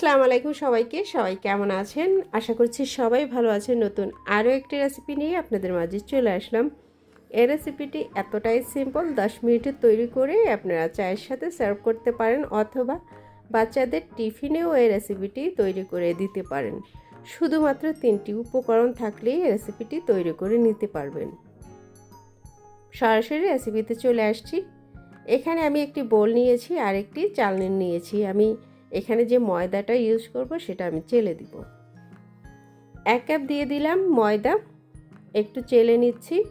আসসালামু আলাইকুম সবাইকে। সবাই কেমন আছেন? আশা করছি সবাই ভালো আছেন। নতুন আরও একটি রেসিপি নিয়ে আপনাদের মাঝে চলে আসলাম। এই রেসিপিটি এতটাই সিম্পল দশ মিনিটে তৈরি করে আপনারা চায়ের সাথে সার্ভ করতে পারেন অথবা বাচ্চাদের টিফিনেও এই রেসিপিটি তৈরি করে দিতে পারেন। শুধুমাত্র তিনটি উপকরণ থাকলেই রেসিপিটি তৈরি করে নিতে পারবেন। সরাসরি রেসিপিতে চলে আসছি। এখানে আমি একটি বোল নিয়েছি আর একটি চালনি নিয়েছি। আমি এখানে যে ময়দাটা ইউজ করব সেটা আমি চেলে দিব। এক কাপ দিয়ে দিলাম ময়দা, একটু চেলে নিচ্ছি।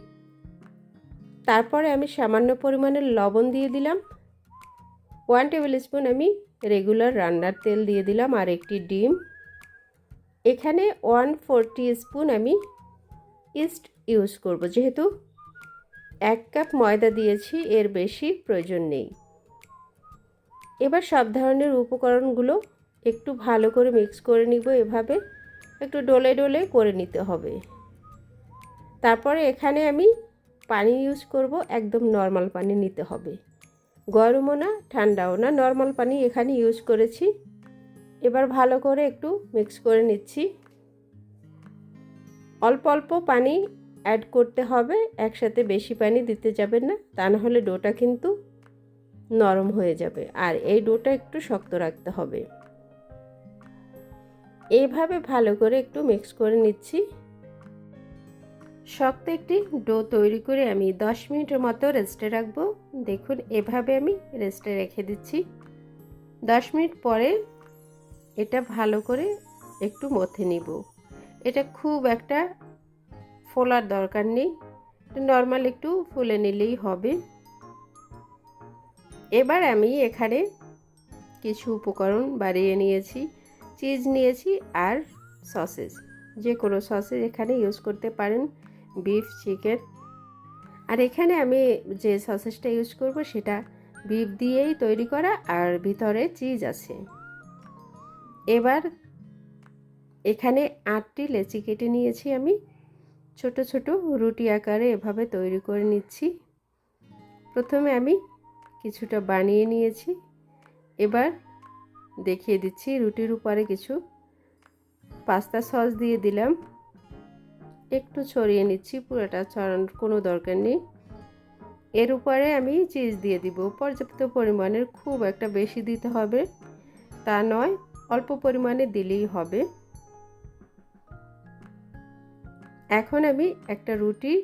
তারপরে আমি সামান্য পরিমাণের লবণ দিয়ে দিলাম। ওয়ান টেবিল স্পুন আমি রেগুলার রান্নার তেল দিয়ে দিলাম আর একটি ডিম। এখানে ওয়ান ফোর স্পুন আমি ইস্ট ইউজ করব। যেহেতু এক কাপ ময়দা দিয়েছি, এর বেশি প্রয়োজন নেই। এবার সব ধরনের উপকরণগুলো একটু ভালো করে মিক্স করে নিব, এভাবে একটু ডলে ডলে করে নিতে হবে। তারপরে এখানে আমি পানি ইউজ করব, একদম নর্মাল পানি নিতে হবে। গরমও না, ঠান্ডাও না নর্মাল পানি এখানে ইউজ করেছি। এবার ভালো করে একটু মিক্স করে নিচ্ছি। অল্প অল্প পানি অ্যাড করতে হবে, একসাথে বেশি পানি দিতে যাবেন না, তা নাহলে ডোটা কিন্তু নরম হয়ে যাবে আর এই ডোটা একটু শক্ত রাখতে হবে। এইভাবে ভালো করে একটু মিক্স করে নিচ্ছি। শক্ত একটি ডো তৈরি করে আমি 10 মিনিটের মতো রেস্টে রাখব। দেখুন, এভাবে আমি রেস্টে রেখে দিচ্ছি। 10 মিনিট পরে এটা ভালো করে একটু মথে নিব। এটা খুব একটা ফোলার দরকার নেই। নর্মাল একটু ফুলে নিলেই হবে। এবার আমি এখানে কিছু উপকরণ বাড়িয়ে নিয়েছি, চিজ নিয়েছি আর সসেজ। যে কোনো সসেজ এখানে ইউজ করতে পারেন, বিফ, চিকেন। আর এখানে আমি যে সসেজটা ইউজ করব সেটা বিফ দিয়েই তৈরি করা আর ভিতরে চিজ আছে। এবার এখানে আটটি লেচি কেটে নিয়েছি আমি। ছোট ছোট রুটি আকারে এভাবে তৈরি করে নিচ্ছি। প্রথমে আমি কিছুটা বানিয়ে নিয়েছি। এবার দেখিয়ে দিচ্ছি রুটির উপরে কিছু পাস্তা সস দিয়ে দিলাম। একটু ছড়িয়ে নিচ্ছি, পুরোটা ছড়ানোর কোনো দরকার নেই। এর উপরে আমি চিজ দিয়ে দিব। পর্যাপ্ত পরিমাণের খুব একটা বেশি দিতে হবে তা নয়, অল্প পরিমাণে দিলেই হবে। এখন আমি একটা রুটি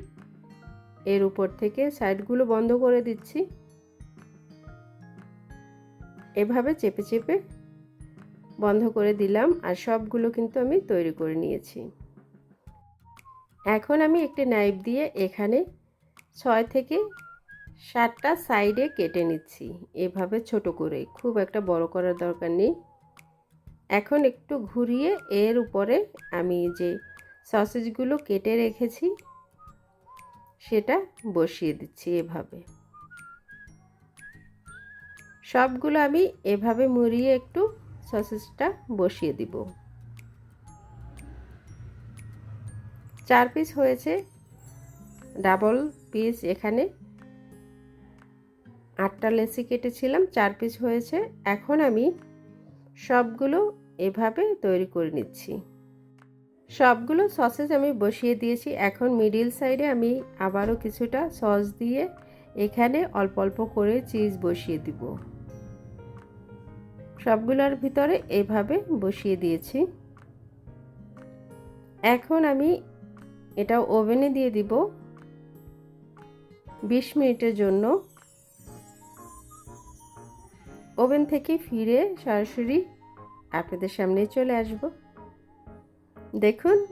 এর উপর থেকে সাইডগুলো বন্ধ করে দিচ্ছি। এভাবে চেপে চেপে বন্ধ করে দিলাম আর সবগুলো কিন্তু আমি তৈরি করে নিয়েছি। এখন আমি একটি নাইফ দিয়ে এখানে ছয় থেকে সাতটা সাইডে কেটে নিচ্ছি। এভাবে ছোট করে, খুব একটা বড় করার দরকার নেই। এখন একটু ঘুরিয়ে এর উপরে আমি যে সসেজগুলো কেটে রেখেছি, সেটা বসিয়ে দিচ্ছি এভাবে। সবগুলো আমি এভাবে মুড়িয়ে একটু সসেজটা বসিয়ে দিব। চার পিস হয়েছে ডাবল পিস এখানে। আটটা লেসি কেটেছিলাম, চার পিস হয়েছে। এখন আমি সবগুলো এভাবে তৈরি করে নিচ্ছি। সবগুলো সসেজ আমি বসিয়ে দিয়েছি। এখন মিডিল সাইডে আমি আবারও কিছুটা সস দিয়ে এখানে অল্প অল্প করে চিজ বসিয়ে দিব। সবগুলোর ভিতরে এভাবে বসিয়ে দিয়েছি। এখন আমি এটা ওভেনে দিয়ে দিব বিশ মিনিটের জন্য। ওভেন থেকে ফিরে সরাসরি আপনাদের সামনে চলে আসব। দেখুন,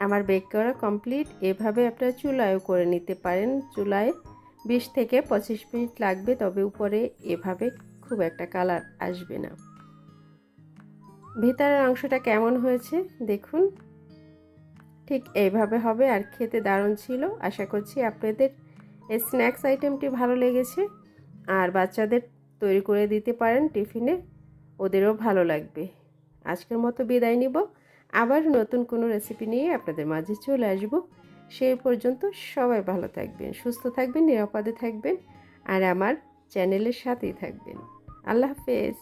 আমার বেক করা কমপ্লিট। এভাবে আপনারা চুলায়ও করে নিতে পারেন। চুলায় বিশ থেকে পঁচিশ মিনিট লাগবে, তবে উপরে এভাবে খুব একটা কালার আসবে না। ভিতরের অংশটা কেমন হয়েছে দেখুন। ঠিক এইভাবে হবে, আর খেতে দারুণ ছিল। আশা করছি আপনাদের এই স্ন্যাক্স আইটেমটি ভালো লেগেছে। আর বাচ্চাদের তৈরি করে দিতে পারেন টিফিনে, ওদেরও ভালো লাগবে। আজকের মতো বিদায় নিব। আবার নতুন কোনো রেসিপি নিয়ে আপনাদের মাঝে চলে আসব। সেই পর্যন্ত সবাই ভালো থাকবেন, সুস্থ থাকবেন, নিরাপদে থাকবেন, আর আমার চ্যানেলের সাথেই থাকবেন। আল্লাহ হাফেজ।